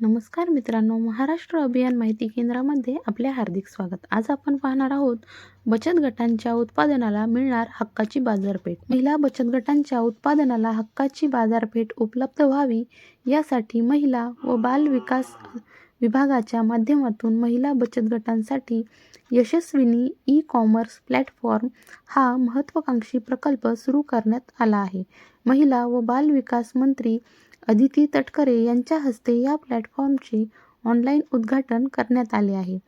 नमस्कार मित्रांनो महाराष्ट्र अभियान माहिती केंद्रामध्ये आपले हार्दिक स्वागत. आज आपण पाहणार आहोत बचत गटांच्या उत्पादनाला मिळणार हक्काची बाजारपेठ. महिला बचत गटांच्या उत्पादनाला हक्काची बाजारपेठ उपलब्ध व्हावी यासाठी महिला व बाल विकास विभागाच्या माध्यमातून महिला बचत गटांसाठी यशस्विनी ई कॉमर्स प्लॅटफॉर्म हा महत्त्वाकांक्षी प्रकल्प सुरू करण्यात आला आहे. महिला व बाल विकास मंत्री अदिती तटकरे यांच्या हस्ते या प्लॅटफॉर्मचे ऑनलाईन उद्घाटन करण्यात आले आहे.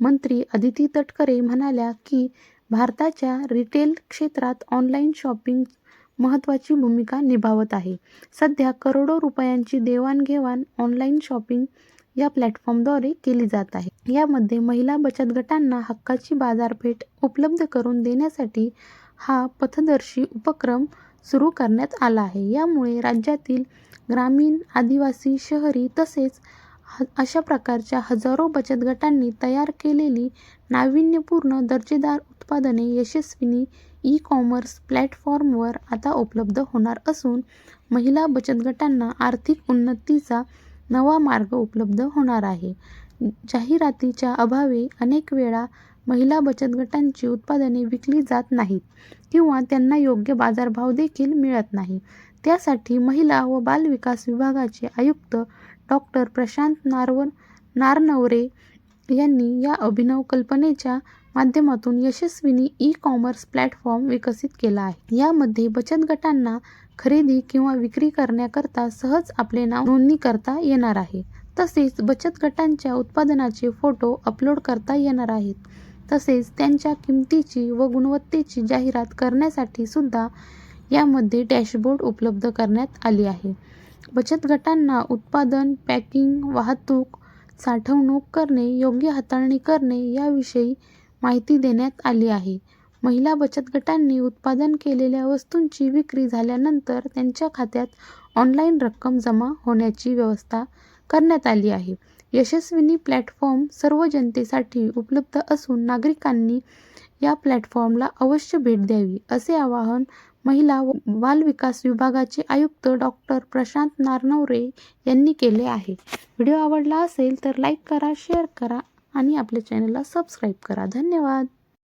मंत्री अदिती तटकरे म्हणाल्या की भारताच्या रिटेल क्षेत्रात ऑनलाईन शॉपिंग महत्त्वाची भूमिका निभावत आहे. सध्या करोडो रुपयांची देवाणघेवाण ऑनलाईन शॉपिंग या प्लॅटफॉर्मद्वारे केली जात आहे. यामध्ये महिला बचत गटांना हक्काची बाजारपेठ उपलब्ध करून देण्यासाठी हा पथदर्शी उपक्रम सुरू करण्यात आला आहे. यामुळे राज्यातील ग्रामीण आदिवासी शहरी तसेच ह अशा प्रकारच्या हजारो बचत गटांनी तयार केलेली नाविन्यपूर्ण दर्जेदार उत्पादने यशस्विनी ई कॉमर्स प्लॅटफॉर्मवर आता उपलब्ध होणार असून महिला बचत गटांना आर्थिक उन्नतीचा नवा मार्ग उपलब्ध होणार आहे. जाहिरातीच्या अभावी अनेक वेळा महिला बचत गटांची उत्पादने विकली जात नाहीत किंवा त्यांना योग्य बाजारभाव देखील मिळत नाही. त्यासाठी महिला व बालविकास विभागाचे आयुक्त डॉक्टर प्रशांत नारवन नारनवरे यांनी या अभिनव कल्पनेच्या माध्यमातून यशस्वीनी ई कॉमर्स प्लॅटफॉर्म विकसित केला आहे. यामध्ये बचत गटांना खरेदी किंवा विक्री करण्याकरता सहज आपले नाव नोंदणी करता येणार आहे. तसेच बचत गटांच्या उत्पादनाचे फोटो अपलोड करता येणार आहेत. तसेच त्यांच्या किमतीची व गुणवत्तेची जाहिरात करण्यासाठी सुद्धा यामध्ये डॅशबोर्ड उपलब्ध करण्यात आली आहे. बचत गटांना उत्पादन पॅकिंग वाहतूक साठवणूक करणे योग्य हाताळणी करणे याविषयी माहिती देण्यात आली आहे. महिला बचत गटांनी उत्पादन केलेल्या वस्तूंची विक्री झाल्यानंतर त्यांच्या खात्यात ऑनलाईन रक्कम जमा होण्याची व्यवस्था करण्यात आली आहे. यशस्विनी प्लॅटफॉर्म सर्व जनतेसाठी उपलब्ध असून नागरिकांनी या प्लॅटफॉर्मला अवश्य भेट द्यावी असे आवाहन महिला व बालविकास विभागाचे आयुक्त डॉक्टर प्रशांत नारनवरे यांनी केले आहे. व्हिडिओ आवडला असेल तर लाईक करा शेअर करा आणि आपल्या चॅनलला सबस्क्राईब करा. धन्यवाद.